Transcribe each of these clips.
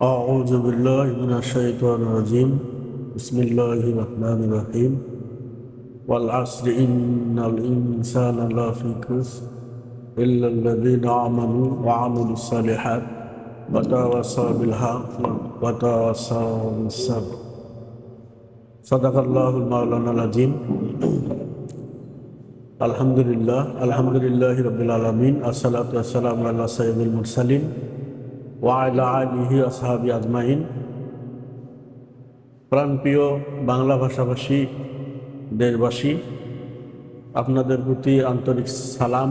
أعوذ بالله من الشيطان الرجيم. بسم الله الرحمن الرحيم. والعصر إن الإنسان لفي خسر إلا الذين آمنوا وعملوا الصالحات وتواصوا بالحق وتواصوا بالصبر. صدق الله المولانا العظيم. الحمد لله الحمد لله رب العالمين. الصلاة والسلام على سيد المرسلين. আজমাইন। প্রাণপ্রিয় বাংলা ভাষাভাষী দেশবাসী, আপনাদের প্রতি আন্তরিক সালাম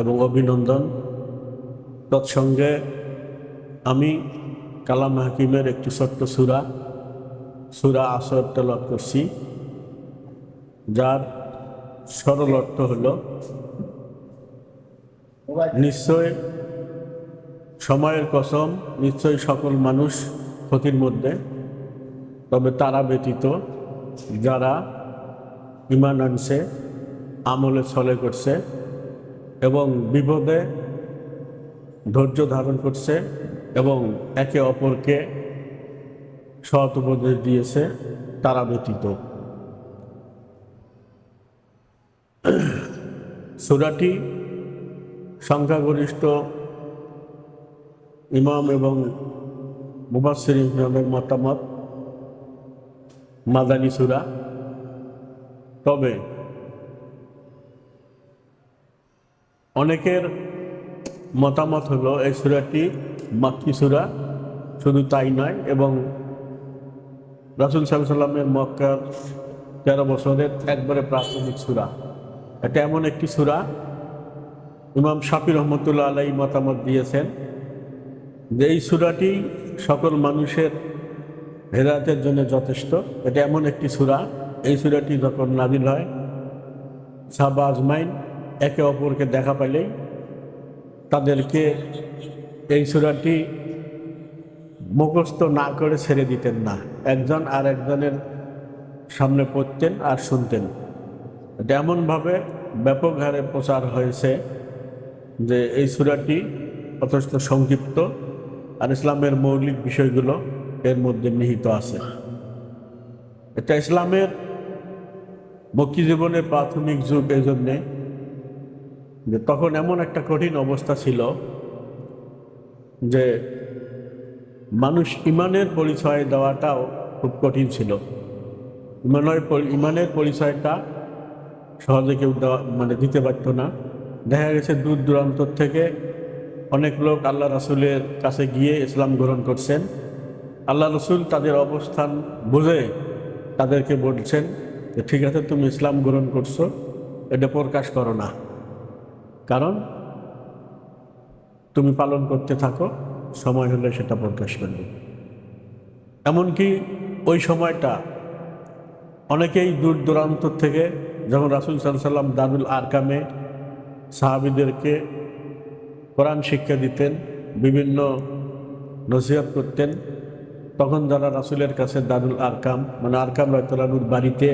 এবং অভিনন্দন। তৎসঙ্গে আমি কালাম হাকিমের একটি ছোট্ট সুরা সুরা আসর তেলাপ করছি, যার সরল অর্থ হল, নিশ্চয় সময়ের কসম, নিশ্চয়ই সকল মানুষ ক্ষতির মধ্যে। তবে তারা ব্যতীত যারা ইমান আনছে, আমলে ছলে করছে এবং বিপদে ধৈর্য ধারণ করছে এবং একে অপরকে সৎ উপদেশ দিয়েছে, তারা ব্যতীত। সুরাটি সংখ্যাগরিষ্ঠ ইমাম এবং মুবাসির ইমামের মতামত, মাদানী সুরা। তবে অনেকের মতামত হলো, এই সুরাটি মাক্কি সুরা, শুধু তাই নয় এবং রাসুল সাল্লামের মক্কার তেরো বছরের একবারে প্রাথমিক সুরা। এটা এমন একটি সুরা, ইমাম শাফি রহমতুল্লাহ আলাই মতামত দিয়েছেন। যে এই সুরাটি সকল মানুষের হেদায়তের জন্য যথেষ্ট। এটা এমন একটি সুরা। এই সুরাটি যখন নাজিল হয় সাবা আজমাইন একে অপরকে দেখা পেলেই তাদেরকে এই সুরাটি মুখস্থ না করে ছেড়ে দিতেন না। একজন আর একজনের সামনে পড়তেন আর শুনতেন। এটা এমনভাবে ব্যাপক হারে প্রচার হয়েছে যে এই সুরাটি যথেষ্ট সংক্ষিপ্ত। আর ইসলামের মৌলিক বিষয়গুলো এর মধ্যে নিহিত আছে। এটা ইসলামের মক্কি জীবনের প্রাথমিক যুগ এই জন্যে যে তখন এমন একটা কঠিন অবস্থা ছিল যে মানুষ ইমানের পরিচয় দেওয়াটাও খুব কঠিন ছিল। ইমানের ইমানের পরিচয়টা সহজে কেউ মানে দিতে পারতো না। দেখা গেছে দূর দূরান্তর থেকে অনেক লোক আল্লাহ রসুলের কাছে গিয়ে ইসলাম গ্রহণ করছেন। আল্লাহ রসুল তাদের অবস্থান বুঝে তাদেরকে বলছেন যে, ঠিক আছে, তুমি ইসলাম গ্রহণ করছ, এটা প্রকাশ করো না। কারণ তুমি পালন করতে থাকো, সময় হলে সেটা প্রকাশ করবে। এমনকি ওই সময়টা অনেকেই দূর দূরান্ত থেকে যখন রাসুল সাল্লাম দারুল আরকামে সাহাবিদেরকে কোরআন শিক্ষা দিতেন, বিভিন্ন নসিহত করতেন। তখন যারা রাসুলের কাছে দারুল আরকাম মানে আরকাম রয়তলানুর বাড়িতে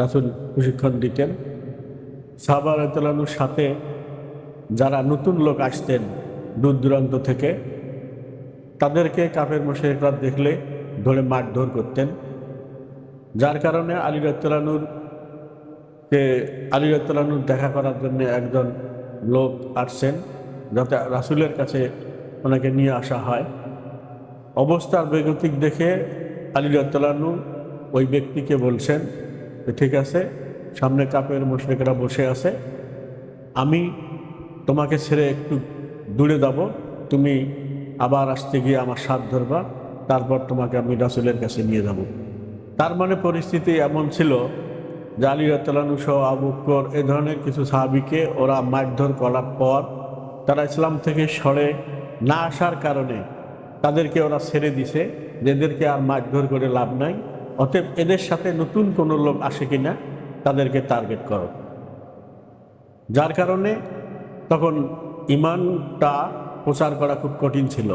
রাসুল প্রশিক্ষণ দিতেন। সাহবা রয়তলানুর সাথে যারা নতুন লোক আসতেন দূর দূরান্ত থেকে, তাদেরকে কাপের মশেকরা দেখলে ধরে মারধর করতেন। যার কারণে আলী রয়তলানুর কে, আলী রয়তলানুর দেখা করার জন্য একজন লোক আসছেন। যাতে রাসুলের কাছে ওনাকে নিয়ে আসা হয়। অবস্থার বেগতিক দেখে আলী রত্তলানু ওই ব্যক্তিকে বলছেন ঠিক আছে, সামনে কাপের মুশরিকরা বসে আছে। আমি তোমাকে ছেড়ে একটু দূরে যাব। তুমি আবার আসতে গিয়ে আমার সাথ ধরবা। তারপর তোমাকে আমি রাসুলের কাছে নিয়ে যাব। তার মানে পরিস্থিতি এমন ছিল যে আলী রত্তলানু সহ আবুকর এ ধরনের কিছু সাহাবিকে ওরা মারধর করার পর তারা ইসলাম থেকে সরে না আসার কারণে তাদেরকে ওরা ছেড়ে দিছে, যেদেরকে আর মারধর করে লাভ নাই। অতএব এদের সাথে নতুন কোনো লোক আসে কিনা, তাদেরকে টার্গেট করো। যার কারণে তখন ইমানটা প্রচার করা খুব কঠিন ছিল।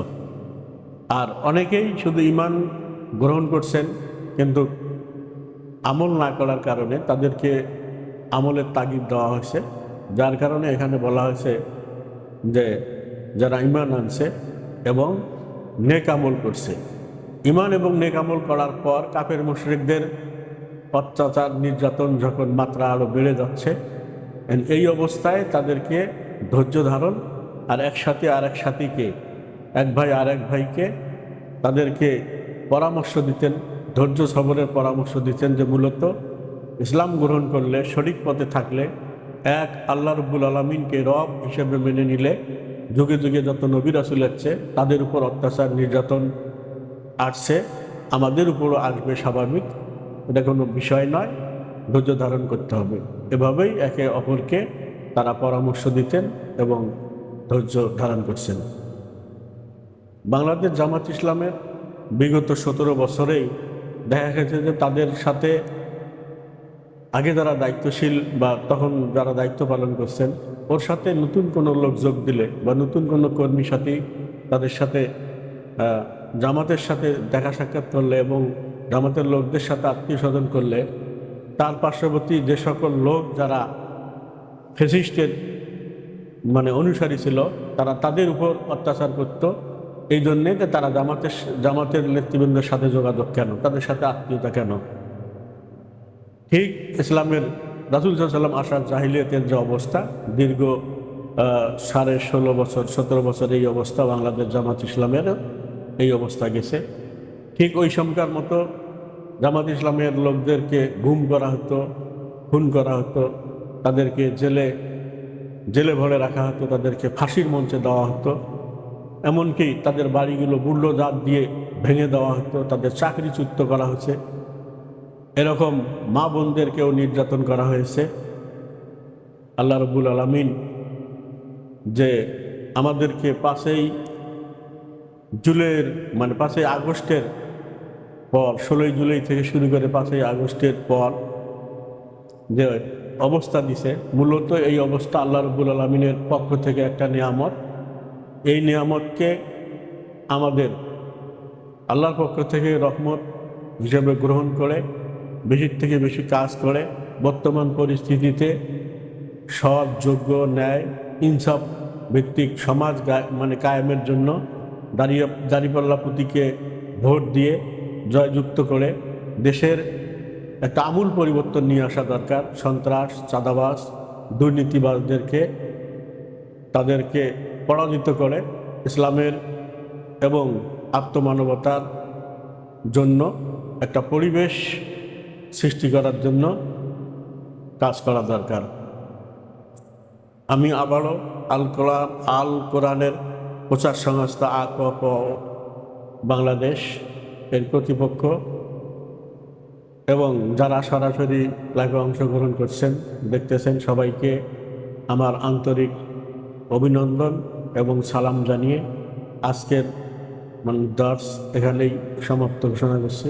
আর অনেকেই শুধু ইমান গ্রহণ করছেন, কিন্তু আমল না করার কারণে তাদেরকে আমলের তাগিদ দেওয়া হয়েছে। যার কারণে এখানে বলা হয়েছে যে, যারা ইমান আনছে এবং নেকামল করছে। ইমান এবং নেকামল করার পর কাপের মুশরিকদের অত্যাচার, নির্যাতন যখন মাত্রা আরও বেড়ে যাচ্ছে এই অবস্থায় তাদেরকে ধৈর্য ধারণ আর একসাথে আর এক সাথীকে, এক ভাই আর এক ভাইকে তাদেরকে পরামর্শ দিতেন, ধৈর্য সবরের পরামর্শ দিতেন যে মূলত ইসলাম গ্রহণ করলে, সঠিক পথে থাকলে এক, আল্লাহ রব্বুল আলমিনকে রব হিসেবে মেনে নিলে যুগে যুগে যত নবী রাসুল আসছে, তাদের উপর অত্যাচার, নির্যাতন আসছে, আমাদের উপরও আসবে স্বাভাবিক। এটা কোনো বিষয় নয়, ধৈর্য ধারণ করতে হবে। এভাবেই একে অপরকে তারা পরামর্শ দিতেন এবং ধৈর্য ধারণ করছেন। বাংলাদেশ জামাত ইসলামের বিগত সতেরো বছরেই দেখা গেছে যে তাদের সাথে আগে যারা দায়িত্বশীল বা তখন যারা দায়িত্ব পালন করছেন, ওর সাথে নতুন কোনো লোক যোগ দিলে বা নতুন কোনো কর্মী সাথী তাদের সাথে জামাতের সাথে দেখা সাক্ষাৎ করলে এবং জামাতের লোকদের সাথে আত্মীয় স্বজন করলে, তার পার্শ্ববর্তী যে সকল লোক যারা ফেসিস্টের মানে অনুসারী ছিল, তারা তাদের উপর অত্যাচার করত। এই জন্যে যে তারা জামাতের জামাতের নেতৃবৃন্দের সাথে যোগাযোগ কেন? তাদের সাথে আত্মীয়তা কেন? ঠিক ইসলামের রাসুল সাল্লাম আসার জাহিলিয়াতের যে অবস্থা, দীর্ঘ সাড়ে ষোলো বছর, সতেরো বছর এই অবস্থা বাংলাদেশ জামাত ইসলামের এই অবস্থা গেছে। ঠিক ওই সমকার মতো জামাত ইসলামের লোকদেরকে গুম করা হতো, খুন করা হতো, তাদেরকে জেলে জেলে ভরে রাখা হতো, তাদেরকে ফাঁসির মঞ্চে দেওয়া হতো। এমনকি তাদের বাড়িগুলো বুল্ডোজার দিয়ে ভেঙে দেওয়া হতো, তাদের চাকরিচ্যুত করা হয়েছে এরকম মা বোনদেরকেও নির্যাতন করা হয়েছে। আল্লাহ রব্বুল আলমিন যে আমাদেরকে পাশেই জুলাইয়ের মানে পাঁচই আগস্টের পর, ষোলোই জুলাই থেকে শুরু করে পাঁচই আগস্টের পর যে অবস্থা দিছে, মূলত এই অবস্থা আল্লাহ রব্বুল আলমিনের পক্ষ থেকে একটা নিয়ামত। এই নিয়ামতকে আমাদের আল্লাহর পক্ষ থেকে রহমত হিসেবে গ্রহণ করে বেশির থেকে বেশি কাজ করে, বর্তমান পরিস্থিতিতে সৎ, যোগ্য, ন্যায়, ইনসাফ ভিত্তিক সমাজ মানে কায়েমের জন্য দাঁড়িয়ে, দাঁড়িপাল্লা প্রতীকে ভোট দিয়ে জয়যুক্ত করে দেশের একটা আমূল পরিবর্তন নিয়ে আসা দরকার। সন্ত্রাস চাঁদাবাস দুর্নীতিবাজদেরকে, তাদেরকে পরাজিত করে ইসলামের এবং আত্মমানবতার জন্য একটা পরিবেশ সৃষ্টি করার জন্য কাজ করা দরকার। আমি আবারও আল কোরআন, আল কোরআনের প্রচার সংস্থা আক বাংলাদেশ এর কর্তৃপক্ষ এবং যারা সরাসরি লাইভে অংশগ্রহণ করছেন, দেখতেছেন, সবাইকে আমার আন্তরিক অভিনন্দন এবং সালাম জানিয়ে আজকের মানে দর্শ এখানেই সমাপ্ত ঘোষণা করছি।